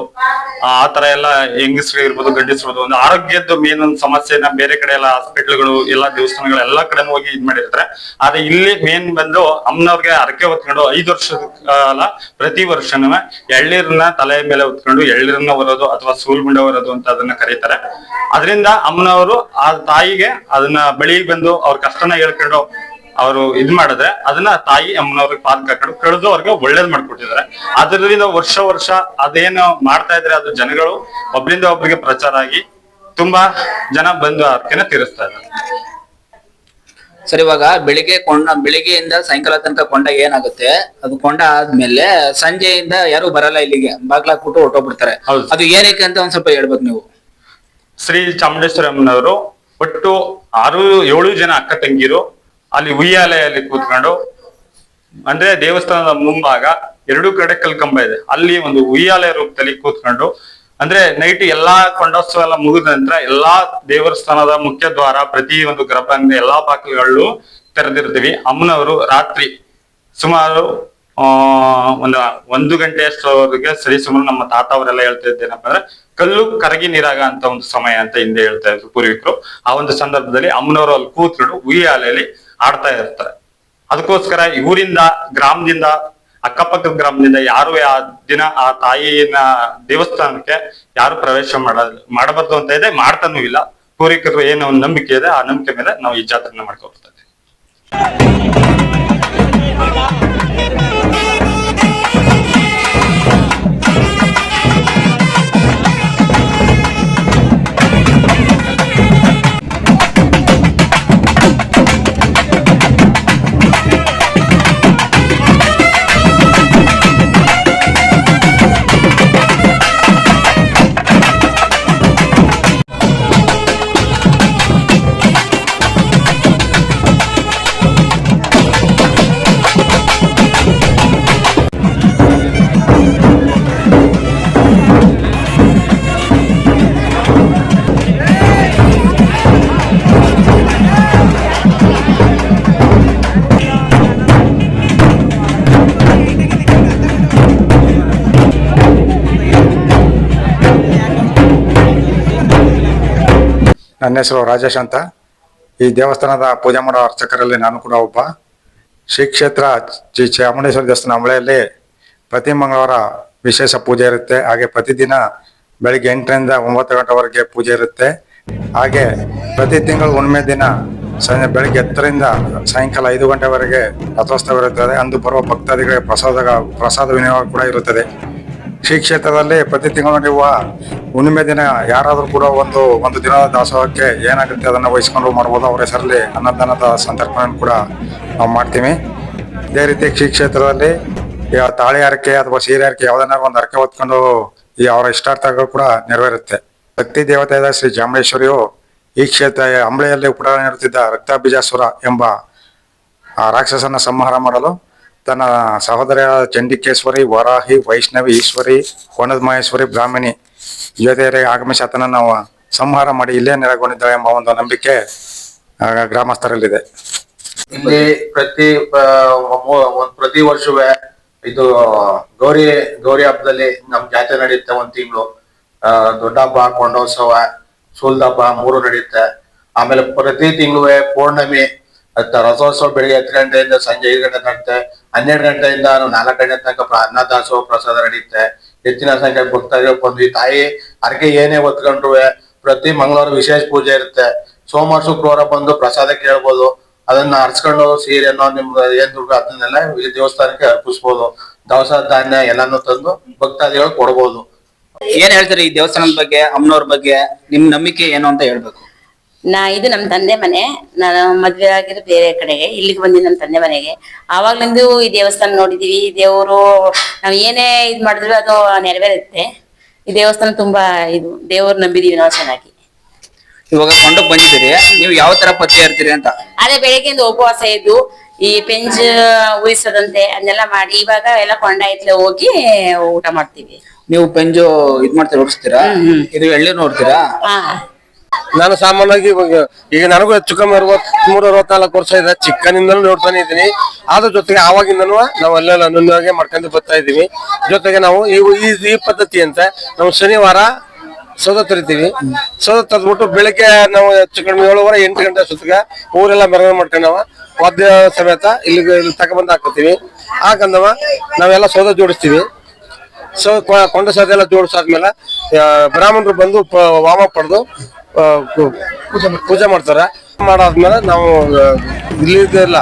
ಆ ತರ ಎಲ್ಲ ಹೆಂಗಸ್ರು ಇರ್ಬೋದು ಗಂಡಸ್ರು ಒಂದು ಆರೋಗ್ಯದ ಮೇನ್ ಒಂದು ಸಮಸ್ಯೆನ ಬೇರೆ ಕಡೆ ಎಲ್ಲ ಹಾಸ್ಪಿಟ್ಲ್ಗಳು ಎಲ್ಲಾ ದೇವಸ್ಥಾನಗಳು ಎಲ್ಲಾ ಕಡೆ ಹೋಗಿ ಇದ್ ಮಾಡಿರ್ತಾರೆ. ಆದ್ರೆ ಇಲ್ಲಿ ಮೇನ್ ಬಂದು ಅಮ್ಮನವ್ರಿಗೆ ಹರಕೆ ಹೊತ್ಕೊಂಡು ಐದು ವರ್ಷದ ಕಾಲ ಪ್ರತಿ ವರ್ಷನೂ ಎಳ್ಳೀರನ್ನ ತಲೆ ಮೇಲೆ ಹೊತ್ಕೊಂಡು ಎಳ್ಳೀರನ್ನ ಹೊರೋದು ಅಥವಾ ಸೂಲ್ಗುಂಡ ಹೊರೋದು ಅಂತ ಅದನ್ನ ಕರೀತಾರೆ. ಅದರಿಂದ ಅಮ್ಮನವರು ಆ ತಾಯಿಗೆ ಅದನ್ನ ಬಳಿ ಬಂದು ಅವ್ರ ಕಷ್ಟನ ಹೇಳ್ಕೊಂಡು ಅವರು ಇದ್ ಮಾಡಿದ್ರೆ ಅದನ್ನ ತಾಯಿ ಅಮ್ಮನವ್ರಿಗೆ ಪಾದ ಕಟ್ಕೊಂಡು ಕಳೆದು ಅವ್ರಿಗೆ ಒಳ್ಳೇದ್ ಮಾಡ್ಕೊಟ್ಟಿದ್ದಾರೆ. ಅದರಿಂದ ವರ್ಷ ವರ್ಷ ಅದೇನು ಮಾಡ್ತಾ ಇದ್ರೆ ಅದು ಜನಗಳು ಒಬ್ರಿಂದ ಒಬ್ರಿಗೆ ಪ್ರಚಾರ ಆಗಿ ತುಂಬಾ ಜನ ಬಂದು ಅದಕ್ಕೆ ತೀರಿಸ್ತಾ ಇದ್ದಾರೆ.
ಸರ್ ಇವಾಗ ಬೆಳಿಗ್ಗೆ ಕೊಂಡ ಬೆಳಿಗ್ಗೆಯಿಂದ ಸಾಯಂಕಾಲ ತನಕ ಕೊಂಡ ಏನಾಗುತ್ತೆ? ಅದು ಕೊಂಡ ಆದ್ಮೇಲೆ ಸಂಜೆಯಿಂದ ಯಾರು ಬರಲ್ಲ ಇಲ್ಲಿಗೆ. ಬಾಗ್ಲಾಕ್ಬಿಟ್ಟು ಹೊಟ್ಟೋಗ್ಬಿಡ್ತಾರೆ
ಹೌದು.
ಅದು ಏನಕ್ಕೆ ಅಂತ ಒಂದ್ ಸ್ವಲ್ಪ ಹೇಳ್ಬೇಕು ನೀವು?
ಶ್ರೀ ಚಾಮುಂಡೇಶ್ವರಿ ಅಮ್ಮನವರು ಒಟ್ಟು ಆರು ಏಳು ಜನ ಅಕ್ಕ ತಂಗಿರು ಅಲ್ಲಿ ಉಯ್ಯಾಲೆಯಲ್ಲಿ ಕೂತ್ಕೊಂಡು, ಅಂದ್ರೆ ದೇವಸ್ಥಾನದ ಮುಂಭಾಗ ಎರಡು ಕಡೆ ಕಲ್ಕಂಬ ಇದೆ. ಅಲ್ಲಿ ಒಂದು ಉಯ್ಯಾಲೆ ರೂಪದಲ್ಲಿ ಕೂತ್ಕೊಂಡು, ಅಂದ್ರೆ ನೈಟ್ ಎಲ್ಲಾ ಕೊಂಡೋತ್ಸವ ಎಲ್ಲ ಮುಗಿದ ನಂತರ ಎಲ್ಲಾ ದೇವಸ್ಥಾನದ ಮುಖ್ಯ ದ್ವಾರ, ಪ್ರತಿ ಒಂದು ಗರ್ಭಾಂಗಣ ಎಲ್ಲಾ ಬಾಗಿಲುಗಳು ತೆರೆದಿರ್ತೀವಿ. ಅಮ್ಮನವರು ರಾತ್ರಿ ಸುಮಾರು, ಆ, ಒಂದು ಒಂದು ಗಂಟೆಯಷ್ಟರವರೆಗೆ ಸರಿ ಸುಮಾರು ನಮ್ಮ ತಾತ ಅವರೆಲ್ಲ ಹೇಳ್ತಾ ಇದ್ದೇನಪ್ಪ ಅಂದ್ರೆ, ಕಲ್ಲು ಕರಗಿ ನೀರಾಗ ಅಂತ ಒಂದು ಸಮಯ ಅಂತ ಹಿಂದೆ ಹೇಳ್ತಾ ಇದ್ರು ಪೂರ್ವಿಕರು. ಆ ಒಂದು ಸಂದರ್ಭದಲ್ಲಿ ಅಮ್ಮನವರು ಅಲ್ಲಿ ಕೂತ್ಕೊಂಡು ಉಯ್ಯಾಲೆಯಲ್ಲಿ ಆಡ್ತಾ ಇರ್ತಾರೆ. ಅದಕ್ಕೋಸ್ಕರ ಊರಿಂದ ಗ್ರಾಮದಿಂದ ಅಕ್ಕಪಕ್ಕದ ಗ್ರಾಮದಿಂದ ಯಾರು ಆ ದಿನ ಆ ತಾಯಿನ ದೇವಸ್ಥಾನಕ್ಕೆ ಯಾರು ಪ್ರವೇಶ ಮಾಡ, ಮಾಡಬಾರ್ದು ಅಂತ ಇದೆ, ಮಾಡ್ತಾನೂ ಇಲ್ಲ. ಪೂರ್ವಿಕರು ಏನೋ ಒಂದು ನಂಬಿಕೆ ಇದೆ, ಆ ನಂಬಿಕೆ ಮೇಲೆ ನಾವು ಈ ಜಾತ್ರೆನ ಮಾಡ್ಕೊಳ್ತಾ
ನನ್ನ ಹೆಸರು ರಾಜೇಶ್ ಅಂತ. ಈ ದೇವಸ್ಥಾನದ ಪೂಜೆ ಮಾಡೋ ಅರ್ಚಕರಲ್ಲಿ ನಾನು ಕೂಡ ಒಬ್ಬ. ಶ್ರೀ ಕ್ಷೇತ್ರ ಶ್ರೀ ಚಾಮುಂಡೇಶ್ವರಿ ದೇವಸ್ಥಾನ ಅಂಬಳೆಯಲ್ಲಿ ಪ್ರತಿ ಮಂಗಳವಾರ ವಿಶೇಷ ಪೂಜೆ ಇರುತ್ತೆ. ಹಾಗೆ ಪ್ರತಿದಿನ ಬೆಳಿಗ್ಗೆ ಎಂಟರಿಂದ ಒಂಬತ್ತು ಗಂಟೆವರೆಗೆ ಪೂಜೆ ಇರುತ್ತೆ. ಹಾಗೆ ಪ್ರತಿ ತಿಂಗಳು ಹುಣ್ಣಿಮೆ ದಿನ ಸಂಜೆ ಬೆಳಿಗ್ಗೆ ಹತ್ತರಿಂದ ಸಾಯಂಕಾಲ ಐದು ಗಂಟೆವರೆಗೆ ರಥೋತ್ಸವ ಇರುತ್ತದೆ. ಅಂದು ಬರುವ ಭಕ್ತಾದಿಗಳಿಗೆ ಪ್ರಸಾದ ಪ್ರಸಾದ ವಿನಿಯೋಗ ಕೂಡ ಇರುತ್ತದೆ. ಶ್ರೀ ಕ್ಷೇತ್ರದಲ್ಲಿ ಪ್ರತಿ ತಿಂಗಳು ನಡೆಯುವ ಹುಣ್ಣಿಮೆ ದಿನ ಯಾರಾದರೂ ಕೂಡ ಒಂದು ಒಂದು ದಿನದ ದಾಸೋಹಕ್ಕೆ ಏನಾಗುತ್ತೆ ಅದನ್ನು ವಹಿಸ್ಕೊಂಡು ಮಾಡ್ಬೋದು, ಅವರ ಹೆಸರಲ್ಲಿ ಅನ್ನದಾನದ ಸಂತರ್ಪಣೆ ಕೂಡ ನಾವು ಮಾಡ್ತೀವಿ. ಇದೇ ರೀತಿ ಶ್ರೀ ಕ್ಷೇತ್ರದಲ್ಲಿ ತಾಳೆ ಹರಕೆ ಅಥವಾ ಸೀರೆ ಹರಕೆ ಯಾವ್ದನ್ನಾರು ಒಂದು ಹರಕೆ ಹೊತ್ಕೊಂಡು ಈ ಅವರ ಇಷ್ಟಾರ್ಥಗಳು ಕೂಡ ನೆರವೇರುತ್ತೆ. ಭಕ್ತಿ ದೇವತೆಯಾದ ಶ್ರೀ ಚಾಮುಂಡೇಶ್ವರಿಯು ಈ ಕ್ಷೇತ್ರ ಅಂಬಳೆಯಲ್ಲಿ ಕೂಡ ನೀಡುತ್ತಿದ್ದ ರಕ್ತಾಭಿಜಾಸುರ ಎಂಬ ಆ ರಾಕ್ಷಸನ ಸಂಹಾರ ಮಾಡಲು ತನ್ನ ಸಹೋದರ ಚಂಡಿಕೇಶ್ವರಿ, ವರಾಹಿ, ವೈಷ್ಣವಿ ಈಶ್ವರಿ, ಕೋಣದ ಮಹೇಶ್ವರಿ, ಬ್ರಾಹ್ಮಣಿ ಯೋಧೆಯರಿಗೆ ಆಗಮಿಸಿ ನಾವು ಸಂಹಾರ ಮಾಡಿ ಇಲ್ಲೇ ನೆಲೆಗೊಂಡಿದ್ದಾಳೆ ಎಂಬ ಒಂದು ನಂಬಿಕೆ ಗ್ರಾಮಸ್ಥರಲ್ಲಿದೆ.
ಇಲ್ಲಿ ಪ್ರತಿ ಪ್ರತಿ ವರ್ಷವೇ ಇದು ಗೌರಿ ಗೌರಿ ಹಬ್ಬದಲ್ಲಿ ನಮ್ ಜಾತ್ರೆ ನಡೆಯುತ್ತೆ ಒಂದ್ ತಿಂಗಳು. ದೊಡ್ಡ ಹಬ್ಬ, ಕೊಂಡೋತ್ಸವ, ಸೂಲ್ದ ಹಬ್ಬ ಮೂರು ನಡೆಯುತ್ತೆ. ಆಮೇಲೆ ಪ್ರತಿ ತಿಂಗಳು ಪೌರ್ಣಮಿ ರಥೋತ್ಸವ ಬೆಳಿಗ್ಗೆ ಹತ್ತು ಗಂಟೆಯಿಂದ ಸಂಜೆ ಐದು ಗಂಟೆ ತನಕ ಹನ್ನೆರಡು ಗಂಟೆಯಿಂದ ನಾಲ್ಕು ಗಂಟೆ ತನಕ ಅನ್ನದಾಸೋಹ ಪ್ರಸಾದ ನಡೆಯುತ್ತೆ ಹೆಚ್ಚಿನ ಸಂಖ್ಯೆ ಭಕ್ತಾದಿಗಳು ಬಂದ್ವಿ ತಾಯಿ ಹರಕೆ ಏನೇ ಹೊತ್ಕೊಂಡ್ರು ಪ್ರತಿ ಮಂಗಳವಾರ ವಿಶೇಷ ಪೂಜೆ ಇರುತ್ತೆ. ಸೋಮವಾರ, ಶುಕ್ರವಾರ ಬಂದು ಪ್ರಸಾದ ಕೇಳ್ಬೋದು. ಅದನ್ನ ಅರ್ಸ್ಕೊಂಡು ಸೀರೆನೋ ನಿಮ್ಗೆ ಏನ್ ದುಡ್ಡು ಅದನ್ನೆಲ್ಲ ಈ ದೇವಸ್ಥಾನಕ್ಕೆ ಅರ್ಪಿಸ್ಬೋದು. ದವಸ, ಧಾನ್ಯ ಎಲ್ಲಾನು ತಂದು ಭಕ್ತಾದಿಗಳು ಕೊಡ್ಬೋದು.
ಏನ್ ಹೇಳ್ತೀರಿ ಈ ದೇವಸ್ಥಾನದ ಬಗ್ಗೆ, ಅಮ್ಮನವ್ರ ಬಗ್ಗೆ, ನಿಮ್ ನಂಬಿಕೆ ಏನು ಅಂತ ಹೇಳ್ಬೇಕು?
ನಾ ಇದು ನಮ್ಮ ತಂದೆ ಮನೆ. ನಾನು ಮದ್ವೆ ಆಗಿರೋ ಬೇರೆ ಕಡೆಗೆ ಇಲ್ಲಿಗೆ ಬಂದಿದ್ದು ನಮ್ಮ ತಂದೆ ಮನೆಗೆ. ಆವಾಗ್ಲಿಂದ ಈ ದೇವಸ್ಥಾನ ನೋಡಿದೀವಿ. ಈ ದೇವರು ನಾವ್ ಏನೇ ಇದ್ ಮಾಡಿದ್ರು ಅದು ನೆರವೇರುತ್ತೆ. ಈ ದೇವಸ್ಥಾನ ತುಂಬಾ ಇದು ದೇವ್ರು ನಂಬಿದೀವಿ ನಾವು ಚೆನ್ನಾಗಿ.
ಇವಾಗ ಕೊಂಡಕ್ ಬಂದಿದ್ದೀರಿ. ನೀವು ಯಾವ ತರ ಪತ್ತೆ ಇರ್ತೀರಿ ಅಂತ?
ಅದೇ ಬೆಳಗ್ಗೆಯಿಂದ ಉಪವಾಸ ಇದ್ದು ಈ ಪೆಂಜ್ ಉಳಿಸೋದಂತೆ ಅದನ್ನೆಲ್ಲ ಮಾಡಿ ಇವಾಗ ಎಲ್ಲ ಕೊಂಡ ಇತ್ಲೆ ಹೋಗಿ ಊಟ ಮಾಡ್ತೀವಿ.
ನೀವು ಪೆಂಜು ಇದ್ ಮಾಡ್ತೀರಾ ಓಡಿಸ್ತೀರಾ ಇದು ಎಳ್ಳಿ ನೋಡ್ತೀರಾ?
ಹಾ.
ನಾನು ಸಾಮಾನ್ಯವಾಗಿ ಈಗ ನನಗೂ ಹೆಚ್ಚು ಕಮ್ಮಿ ಅರವತ್ಮೂರು, ಅರವತ್ನಾಲ್ಕು ವರ್ಷ ಇದೆ. ಚಿಕ್ಕನಿಂದಲೂ ನೋಡ್ತಾನೆ ಇದ್ದೀನಿ. ಅದ್ರ ಜೊತೆಗೆ ಆವಾಗಿಂದನೂ ನಾವು ಅಲ್ಲೆಲ್ಲ ನುಣ್ಣಗೆ ಮಾಡ್ಕೊಂಡು ಬರ್ತಾ ಇದ್ದೀವಿ. ಜೊತೆಗೆ ನಾವು ಈ ಈ- ಪದ್ಧತಿ ಅಂತ ನಾವು ಶನಿವಾರ ಸೌದ ತರಿತೀವಿ. ಸೌದ ತದ್ಬಿಟ್ಟು ಬೆಳಿಗ್ಗೆ ನಾವು ಹೆಚ್ಚು ಕಡಿಮೆ ಏಳುವರೆ, ಎಂಟು ಗಂಟೆ ಸುತ್ತಿಗೆ ಊರೆಲ್ಲ ಮೆರವಣಿಗೆ ಮಾಡ್ಕೊಂಡು ನಾವು ವಾದ್ಯ ಸಮೇತ ಇಲ್ಲಿಗೆ ಇಲ್ಲಿ ತಗೊಂಡ್ಬಂದು ಹಾಕೋತೀವಿ ಹಾಕಂದವ ನಾವೆಲ್ಲ ಸೌದ ಜೋಡಿಸ್ತೀವಿ. ಸೊ ಕೊಂಡ ಸೌದೆ ಎಲ್ಲ ಜೋಡಿಸಾದ್ಮೇಲೆ ಬ್ರಾಹ್ಮಣರು ಬಂದು ವಾಮ ಪಡೆದು ಪೂಜೆ ಮಾಡ್ತಾರೆ? ಮಾಡಾದ್ಮೇಲೆ ನಾವು ಇಲ್ಲಿ ಇಲ್ಲ.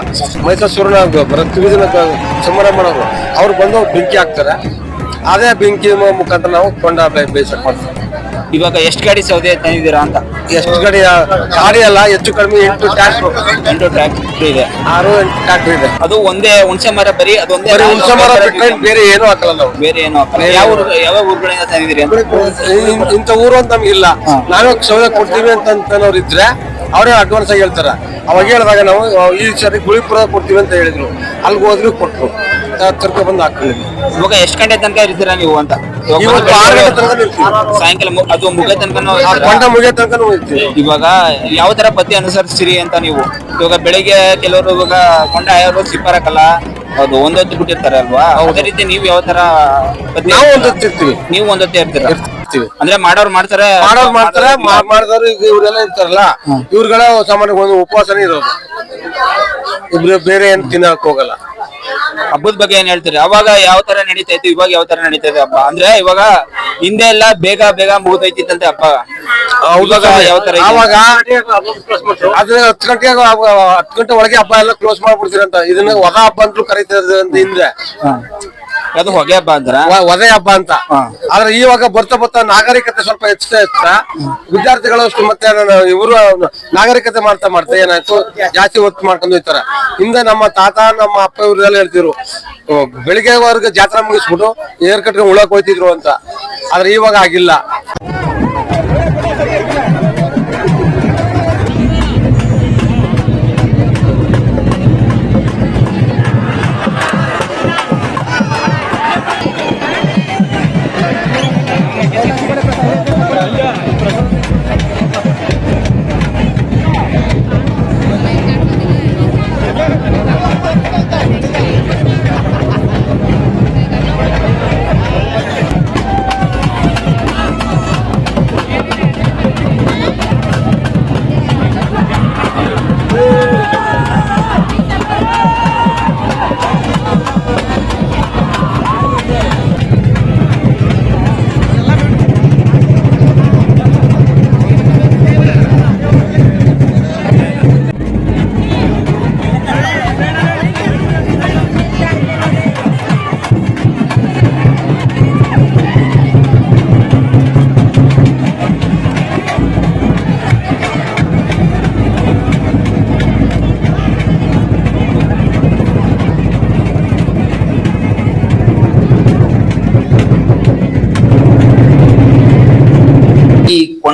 ಮೈಸೂರಿನ ಪ್ರತಿದಿನ ಸಮಾರಂಭ ಮಾಡೋರು ಅವ್ರು. ಬಂದು ಬೆಂಕಿ ಹಾಕ್ತಾರೆ. ಅದೇ ಬೆಂಕಿ ಮುಖಾಂತರ ನಾವು ಕೊಂಡ ಬೇಸ ಮಾಡ್ತೀವಿ
ಇವಾಗ ಎಷ್ಟು ಗಾಡಿ ಸೌದೆ ತಂದಿದ್ದೀರಾ ಅಂತ?
ಎಷ್ಟು ಗಾಡಿ ಗಾಡಿ ಅಲ್ಲ ಹೆಚ್ಚು ಕಡಿಮೆ ಎಂಟು ಟ್ರ್ಯಾಕ್ಟ್ರು
ಎಂಟು ಟ್ರ್ಯಾಕ್ಟ್ರು ಇದೆ
ಆರು ಎಂಟು ಟ್ರ್ಯಾಕ್ಟರ್ ಇದೆ.
ಅದು ಒಂದೇ ಹುಣಸೆ ಮರ ಬರೀ ಅದೊಂದೇ
ಬರೀ ಹುಣಸೆ ಮರ ಬಿಟ್ರೆ ಬೇರೆ ಏನು ಹಾಕಲ್ಲ ನಾವು.
ಬೇರೆ ಏನು ಹಾಕಲ್ಲ. ಯಾವ ಊರು ಯಾವ ಊರುಗಳಿಂದ ತಂದಿದ್ದೀರಿ ಅಂತ?
ಇಂಥ ಊರು ಅಂತ ಇಲ್ಲ. ನಾವೇ ಸೌದೆ ಕೊಡ್ತೀವಿ ಅಂತ ಅಂತನವ್ರು ಇದ್ರೆ ಅವರೇ ಅಡ್ವಾನ್ಸ್ ಆಗಿ ಹೇಳ್ತಾರೆ. ಅವಾಗ ಹೇಳಿದಾಗ ನಾವು ಈ ಸರಿ ಗುಳಿಪುರ ಕೊಡ್ತೀವಿ ಅಂತ ಹೇಳಿದ್ರು. ಅಲ್ಲಿಗೆ ಹೋದ್ರು ಕೊಟ್ಟರು ತರ್ಕೊ ಬಂದು ಹಾಕೊಂಡಿದ್ವಿ
ಇವಾಗ ಎಷ್ಟು ಗಂಟೆ ತನಕ ಇರ್ತೀರಾ ನೀವು ಅಂತ?
ಇವತ್ತು ಆರು ಗಂಟೆ ತನಕ ನಿಲ್ತೀವಿ.
ಸಾಯಂಕಾಲ ಮು- ಅದು ಮುಗ ತನಕ
ಕೊಂಡ ಮುಗಿಯೋ ತನಕ ಇರ್ತೀವಿ
ಇವಾಗ ಯಾವ ತರ ಪತಿ ಅನುಸರಿಸ್ತೀರಿ ಅಂತ ನೀವು? ಇವಾಗ ಬೆಳಿಗ್ಗೆ ಕೆಲವರು ಇವಾಗ ಕೊಂಡ ಆಯೋರು ಹಾಕಲ್ಲ ಅದು ಒಂದೊತ್ತು ಬಿಟ್ಟಿರ್ತಾರೆ ಅಲ್ವಾ? ಅದೇ ರೀತಿ ನೀವು ಯಾವ ತರ
ನಾವು ಒಂದೊತ್ತು ಇರ್ತೀವಿ.
ನೀವು ಒಂದೊತ್ತೆ ಇರ್ತೀರ?
ಇರ್ತೀವಿ.
ಅಂದ್ರೆ ಮಾಡೋರು ಮಾಡ್ತಾರೆ
ಮಾಡೋರು ಮಾಡ್ತಾರೆ ಮಾ- ಮಾಡಿದವ್ರು ಈಗ ಇವರೆಲ್ಲ ಇರ್ತಾರಲ್ಲ ಇವ್ರುಗಳ ಸಾಮಾನ್ಯ ಒಂದು ಉಪವಾಸನೇ ಇರೋದು. ಇಬ್ರು ಬೇರೆ ಏನ್ ತಿನ್ನಕ್ ಹೋಗಲ್ಲ.
ಹಬ್ಬದ ಬಗ್ಗೆ ಏನ್ ಹೇಳ್ತೀರಿ? ಅವಾಗ ಯಾವ ತರ ನಡೀತಾ ಇತ್ತು ಇವಾಗ ಯಾವ ತರ ನಡೀತಾ ಇದೆ ಹಬ್ಬ? ಅಂದ್ರೆ ಇವಾಗ ಹಿಂದೆ ಎಲ್ಲ ಬೇಗ ಬೇಗ ಮುಗಿದೈತಿತ್ತಂತೆ ಹಬ್ಬ. ಇವಾಗ ಯಾವ ತರ ಇದೆ?
ಆವಾಗ ಅದ್ರ ಹತ್ತು ಗಂಟೆಗೆ ಹತ್ತು ಗಂಟೆ ಒಳಗೆ ಹಬ್ಬ ಎಲ್ಲ ಕ್ಲೋಸ್ ಮಾಡ್ಬಿಡ್ತೀರಂತ. ಇದನ್ನ ಹೊಸ ಹಬ್ಬ ಅಂತಲೂ ಕರೀತಾರೆ ಅಂತ ಹಿಂದೆ
ಅದು ಹೊಗೆ ಹಬ್ಬ ಅಂತಾರ
ವ- ವಧೆ ಹಬ್ಬ ಅಂತ. ಆದ್ರೆ ಇವಾಗ ಬರ್ತಾ ಬರ್ತಾ ನಾಗರಿಕತೆ ಸ್ವಲ್ಪ ಹೆಚ್ಚುತ್ತಾ ಹೆಚ್ಚ ವಿದ್ಯಾರ್ಥಿಗಳು ಅಷ್ಟು ಮತ್ತೆ ಇವರು ನಾಗರಿಕತೆ ಮಾಡ್ತಾ ಮಾಡ್ತಾ ಏನಾಯ್ತು? ಜಾಸ್ತಿ ಒತ್ತು ಮಾಡ್ಕೊಂಡು ಹೋಯ್ತಾರ ಹಿಂದೆ ನಮ್ಮ ತಾತ ನಮ್ಮ ಅಪ್ಪ ಇವರೆಲ್ಲ ಹೇಳ್ತಿದ್ರು ಓ, ಬೆಳಿಗ್ಗೆವರೆಗೆ ಜಾತ್ರಾ ಮುಗಿಸ್ಬಿಟ್ಟು ಏರ್ ಕಟ್ಕೊಂಡು ಉಳಕ್ ಹೋಯ್ತಿದ್ರು ಅಂತ. ಆದ್ರೆ ಇವಾಗ ಆಗಿಲ್ಲ.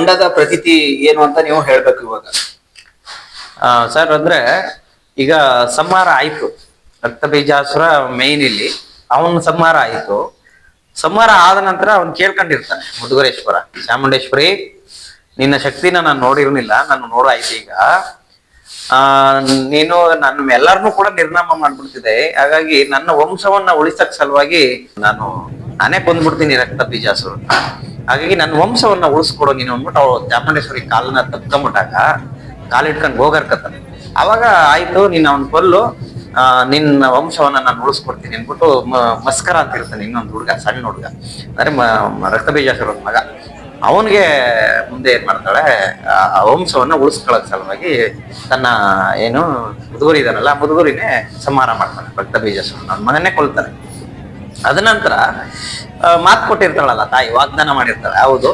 ಈ ಕೊಂಡದ ಪ್ರತೀತಿ ಏನು ಅಂತ ನೀವು ಹೇಳ್ಬೇಕು ಇವಾಗ?
ಸರ್, ಅಂದ್ರೆ ಈಗ ಸಂಹಾರ ಆಯ್ತು. ರಕ್ತ ಬೀಜಾಸುರ ಮೇನ್ ಇಲ್ಲಿ. ಅವನ್ ಸಂಹಾರ ಆಯ್ತು. ಸಂಹಾರ ಆದ ನಂತರ ಅವನ್ ಕೇಳ್ಕೊಂಡಿರ್ತಾನೆ, ಮುದುಗರೇಶ್ವರ, ಚಾಮುಂಡೇಶ್ವರಿ, ನಿನ್ನ ಶಕ್ತಿನ ನಾನು ನೋಡಿರ್ನಿಲ್ಲ ನಾನು ನೋಡೋ ಆಯ್ತು ಈಗ. ಆ, ನೀನು ನನ್ನ ಎಲ್ಲರನ್ನೂ ಕೂಡ ನಿರ್ನಾಮ ಮಾಡ್ಬಿಡ್ತಿದೆ ಹಾಗಾಗಿ ನನ್ನ ವಂಶವನ್ನ ಉಳಿಸಕ್ ಸಲುವಾಗಿ ನಾನು ನಾನೇ ಬಂದ್ಬಿಡ್ತೀನಿ ರಕ್ತ ಬೀಜಾಸುರ ಹಾಗಾಗಿ ನನ್ನ ವಂಶವನ್ನ ಉಳಿಸ್ಕೊಡು ನೀನು ಅಂದ್ಬಿಟ್ಟು ಅವ್ರು ಚಾಮುಂಡೇಶ್ವರಿ ಕಾಲನ್ನ ತಪ್ಕೊಂಬಿಟ್ಟಾಗ ಕಾಲಿಟ್ಕೊಂಡು ಹೋಗರ್ಕತ್ತಾನೆ ಅವಾಗ ಆಯ್ತು ನೀನ್ ಅವನ್ ಕೊಲ್ಲು ನಿನ್ನ ವಂಶವನ್ನ ನಾನು ಉಳಿಸ್ಕೊಡ್ತೀನಿ ಅಂದ್ಬಿಟ್ಟು ಮಸ್ಕರ ಅಂತ ಇರ್ತಾನೆ ಇನ್ನೊಂದು ಹುಡುಗ, ಸಣ್ಣ ಹುಡುಗ. ಅಂದ್ರೆ ಮ- ಮ- ರಕ್ತ ಬೀಜಾಸುರನ್ ಮಗ. ಅವನಿಗೆ ಮುಂದೆ ಏನ್ ಮಾಡ್ತಾಳೆ, ಆ ವಂಶವನ್ನ ಉಳಿಸ್ಕೊಳ್ಳೋಕ್ ಸಲುವಾಗಿ ತನ್ನ, ಏನು, ಮುದುಗುರಿ ಇದಾನಲ್ಲ ಮುದುಗುರಿನೇ ಸಂಹಾರ ಮಾಡ್ತಾನೆ ರಕ್ತ ಅವನ ಮಗನ್ನೇ ಕೊಲ್ತಾನೆ. ಅದ ನಂತರ ಮಾತು ಕೊಟ್ಟಿರ್ತಾಳಲ್ಲ ತಾಯಿ, ವಾಗ್ದಾನ ಮಾಡಿರ್ತಾಳೆ. ಹೌದು.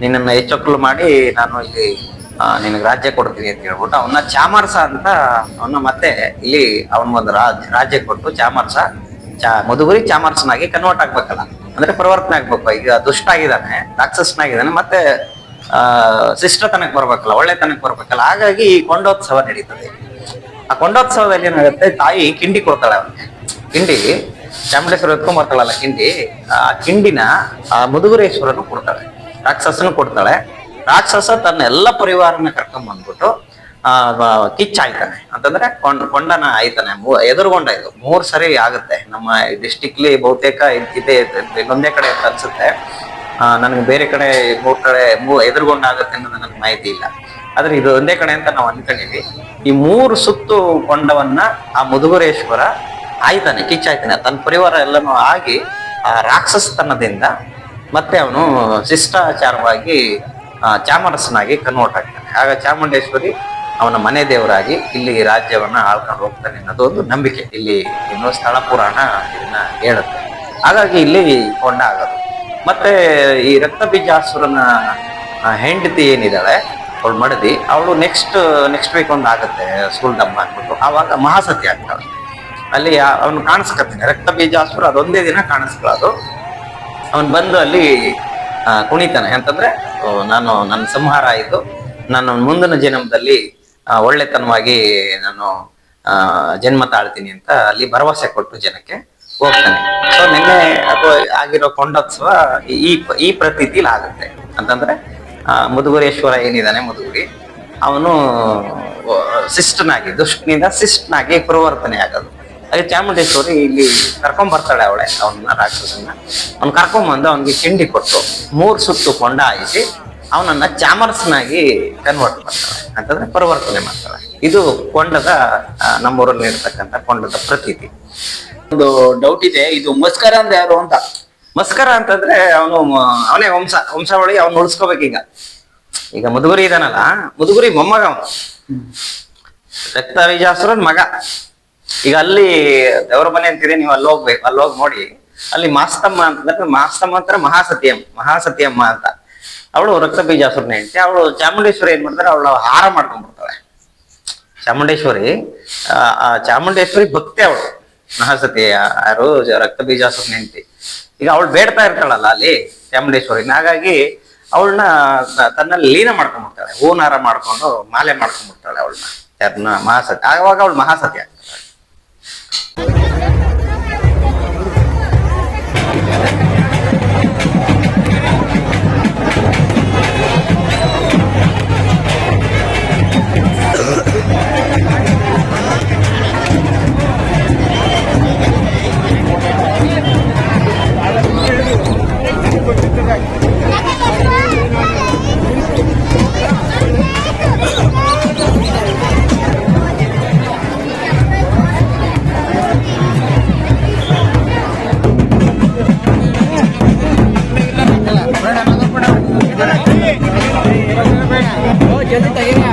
ನಿನ್ನನ್ನು ಹೆಚ್ಚೊಕ್ಕಲು ಮಾಡಿ ನಾನು ಇಲ್ಲಿ ನಿನಗೆ ರಾಜ್ಯ ಕೊಡ್ತೀನಿ ಅಂತ ಹೇಳ್ಬಿಟ್ಟು ಅವನ್ನ ಚಾಮರ್ಸ ಅಂತ ಅವನ್ನ ಮತ್ತೆ ಇಲ್ಲಿ ಅವನಿಗೊಂದು ರಾಜ್ ರಾಜ್ಯ ಕೊಟ್ಟು ಚಾಮರ್ಸ, ಚಾ ಮಧುಗುರಿ ಚಾಮರ್ಸನಾಗಿ ಕನ್ವರ್ಟ್ ಆಗ್ಬೇಕಲ್ಲ. ಅಂದ್ರೆ ಪರಿವರ್ತನೆ ಆಗ್ಬೇಕು. ಈಗ ದುಷ್ಟ ಆಗಿದ್ದಾನೆ, ರಾಕ್ಷಸನಾಗಿದ್ದಾನೆ, ಮತ್ತೆ, ಆ ಶಿಷ್ಟತನಕ್ಕೆ ಬರ್ಬೇಕಲ್ಲ ಒಳ್ಳೆತನಕ್ಕೆ ಬರ್ಬೇಕಲ್ಲ. ಹಾಗಾಗಿ ಈ ಕೊಂಡೋತ್ಸವ ನಡೀತದೆ. ಆ ಕೊಂಡೋತ್ಸವದಲ್ಲಿ ಏನಾಗುತ್ತೆ, ತಾಯಿ ಕಿಂಡಿ ಕೊಡ್ತಾಳೆ ಅವನಿಗೆ. ಕಿಂಡಿ ಚಾಮುಂಡೇಶ್ವರ ಎತ್ಕೊಂಡ್ ಬರ್ತಾಳಲ್ಲ ಕಿಂಡಿ. ಆ ಕಿಂಡಿನ, ಆ ಮುದುಗುರೇಶ್ವರನು ಕೊಡ್ತಾಳೆ, ರಾಕ್ಷಸನು ಕೊಡ್ತಾಳೆ. ರಾಕ್ಷಸ ತನ್ನ ಎಲ್ಲ ಪರಿವಾರನ ಕರ್ಕೊಂಡ್ ಬಂದ್ಬಿಟ್ಟು ಆ, ಕಿಚ್ಚಾಯ್ತಾನೆ. ಅಂತಂದ್ರೆ ಕೊಂಡ್, ಕೊಂಡನ ಆಯ್ತಾನೆ. ಎದುರುಗೊಂಡ ಇದು. ಮೂರ್ ಸರಿ ಆಗುತ್ತೆ. ನಮ್ಮ ಡಿಸ್ಟಿಕ್ಲಿ ಬಹುತೇಕ ಇದೇ ಇನ್ನೊಂದೇ ಕಡೆ ಅಂತ ಅನ್ಸುತ್ತೆ. ನನಗೆ ಬೇರೆ ಕಡೆ ಮೂರ್ ಕಡೆ ಮೂ ಎದುರುಗೊಂಡ ಆಗುತ್ತೆ ಅನ್ನೋದು ನನಗೆ ಮಾಹಿತಿ ಇಲ್ಲ. ಆದ್ರೆ ಇದು ಒಂದೇ ಕಡೆ ಅಂತ ನಾವು ಅನ್ಕೊಂಡಿವಿ ಈ ಮೂರು ಸುತ್ತು ಕೊಂಡವನ್ನ ಆ ಮುದುಗುರೇಶ್ವರ ಆಯ್ತಾನೆ ಕಿಚ್ಚಾಯ್ತಾನೆ ತನ್ನ ಪರಿವಾರ ಎಲ್ಲನೂ ಆಗಿ ಆ ರಾಕ್ಷಸತನದಿಂದ ಮತ್ತೆ ಅವನು ಶಿಷ್ಟಾಚಾರವಾಗಿ ಚಾಮರಸನಾಗಿ ಕನ್ವರ್ಟ್ ಆಗ್ತಾನೆ. ಆಗ ಚಾಮುಂಡೇಶ್ವರಿ ಅವನ ಮನೆ ದೇವರಾಗಿ ಇಲ್ಲಿ ರಾಜ್ಯವನ್ನ ಆಳ್ಕೊಂಡು ಹೋಗ್ತಾನೆ ಅನ್ನೋದು ಒಂದು ನಂಬಿಕೆ. ಇಲ್ಲಿ ಇನ್ನು ಸ್ಥಳ ಪುರಾಣ ಇದನ್ನ ಹೇಳುತ್ತೆ. ಹಾಗಾಗಿ ಇಲ್ಲಿ ಕೊಂಡ ಆಗೋದು. ಮತ್ತೆ ಈ ರಕ್ತಬೀಜಾಸುರನ ಹೆಂಡತಿ ಏನಿದ್ದಾಳೆ, ಅವಳು ಮಡದಿ, ಅವಳು ನೆಕ್ಸ್ಟ್ ನೆಕ್ಸ್ಟ್ ವೀಕ್ ಒಂದು ಆಗುತ್ತೆ ಸ್ಕೂಲ್ ಡಬ್ಬ ಅಂದ್ಬಿಟ್ಟು ಆವಾಗ ಮಹಾಸತಿ ಆಗ್ತಾಳೆ. ಅಲ್ಲಿ ಅವನು ಕಾಣಿಸ್ಕೊತಾನೆ ರಕ್ತ ಬೀಜಾಸುರ ಅದೊಂದೇ ದಿನ ಕಾಣಿಸ್ಕೊಳ್ಳೋದು ಅವನು ಬಂದು ಅಲ್ಲಿ ಕುಣಿತಾನೆ. ಅಂತಂದ್ರೆ ನಾನು ನನ್ನ ಸಂಹಾರ ಆಯಿತು. ನಾನು ಮುಂದಿನ ಜನ್ಮದಲ್ಲಿ ಒಳ್ಳೆತನವಾಗಿ ನಾನು ಜನ್ಮ ತಾಳ್ತೀನಿ ಅಂತ ಅಲ್ಲಿ ಭರವಸೆ ಕೊಟ್ಟು ಜನಕ್ಕೆ ಹೋಗ್ತಾನೆ. ಸೊ ನಿನ್ನೆ ಅಥವಾ ಆಗಿರೋ ಕೊಂಡೋತ್ಸವ ಈ ಈ ಪ್ರತೀತಿಲಿ ಆಗುತ್ತೆ. ಅಂತಂದ್ರೆ ಮುದುಗುರೇಶ್ವರ ಏನಿದಾನೆ ಮುದುಗುರಿ, ಅವನು ಶಿಷ್ಟನಾಗಿ, ದುಷ್ಟನಿಂದ ಶಿಷ್ಟನಾಗಿ ಪರಿವರ್ತನೆ ಆಗೋದು ಹಾಗೆ ಚಾಮುಂಡೇಶ್ವರಿ ಇಲ್ಲಿ ಕರ್ಕೊಂಡ್ ಬರ್ತಾಳೆ ಅವಳೆ ಅವನ್ನ ರಾಕ್ಷಸನ್ನ. ಅವ್ನು ಕರ್ಕೊಂಡ್ ಬಂದು ಅವನಿಗೆ ತಿಂಡಿ ಕೊಟ್ಟು ಮೂರು ಸುತ್ತು ಕೊಂಡ ಹಾಯಿಸಿ ಅವನನ್ನ ಚಾಮರ್ಸ್ನಾಗಿ ಕನ್ವರ್ಟ್ ಮಾಡ್ತಾಳೆ ಅಂತಂದ್ರೆ ಪರಿವರ್ತನೆ ಮಾಡ್ತಾಳೆ. ಇದು ಕೊಂಡದ ನಮ್ಮೂರಲ್ಲಿ ಇರ್ತಕ್ಕಂಥ ಕೊಂಡದ ಪ್ರತೀತಿ.
ಒಂದು ಡೌಟ್ ಇದೆ ಇದು ಮಸ್ಕರ ಅಂದ್ರೆ ಯಾರು ಅಂತ?
ಮಸ್ಕರ ಅಂತಂದ್ರೆ ಅವನು ಅವನೇ ವಂಶ ವಂಶಾವಳಿ ಅವ್ನು ಉಳಿಸ್ಕೋಬೇಕೀಗ ಈಗ. ಮುದುಗುರಿ ಇದಾನಲ್ಲ ಮುದುಗುರಿ ಮೊಮ್ಮಗ ಅವನು. ರಕ್ತ ವಿಜಾಸುರನ್ ಮಗ. ಈಗ ಅಲ್ಲಿ ದೇವರ ಮನೆ ಅಂತೀರಿ ನೀವು ಅಲ್ಲಿ ಹೋಗ್ಬೇಕು ಅಲ್ಲಿ ಹೋಗಿ ನೋಡಿ. ಅಲ್ಲಿ ಮಾಸ್ತಮ್ಮ ಅಂತಂದ್ರೆ ಮಾಸ್ತಮ್ಮ ಅಂತಾರೆ ಮಹಾಸತಿಯಮ್ಮ ಮಹಾಸತಿಯಮ್ಮ ಅಂತ. ಅವಳು ರಕ್ತ ಬೀಜಾಸುರನ ಹೆಂಡತಿ. ಅವಳು ಚಾಮುಂಡೇಶ್ವರಿ ಏನ್ ಮಾಡ್ತಾರೆ ಅವಳು ಹಾರ ಮಾಡ್ಕೊಂಡ್ಬಿಡ್ತಾಳೆ. ಚಾಮುಂಡೇಶ್ವರಿ ಆ, ಚಾಮುಂಡೇಶ್ವರಿ ಭಕ್ತಿ ಅವಳು. ಮಹಾಸತಿ ಯಾರು ರಕ್ತ ಬೀಜಾಸುರನ ಹೆಂಡತಿ. ಈಗ ಅವಳು ಬೇಡ್ತಾ ಇರ್ತಾಳಲ್ಲ ಅಲ್ಲಿ ಚಾಮುಂಡೇಶ್ವರಿನ ಹಾಗಾಗಿ ಅವಳನ್ನ ತನ್ನಲ್ಲಿ ಲೀನ ಮಾಡ್ಕೊಂಡ್ಬಿಡ್ತಾಳೆ. ಹೂನಾರ ಮಾಡ್ಕೊಂಡು ಮಾಲೆ ಮಾಡ್ಕೊಂಡ್ಬಿಡ್ತಾಳೆ ಅವಳನ್ನ. ಯಾರನ್ನ ಮಹಾಸತಿ ಆವಾಗ ಅವಳು ಮಹಾಸತಿ ಆಗ್ತಾಳೆ.
Jadi.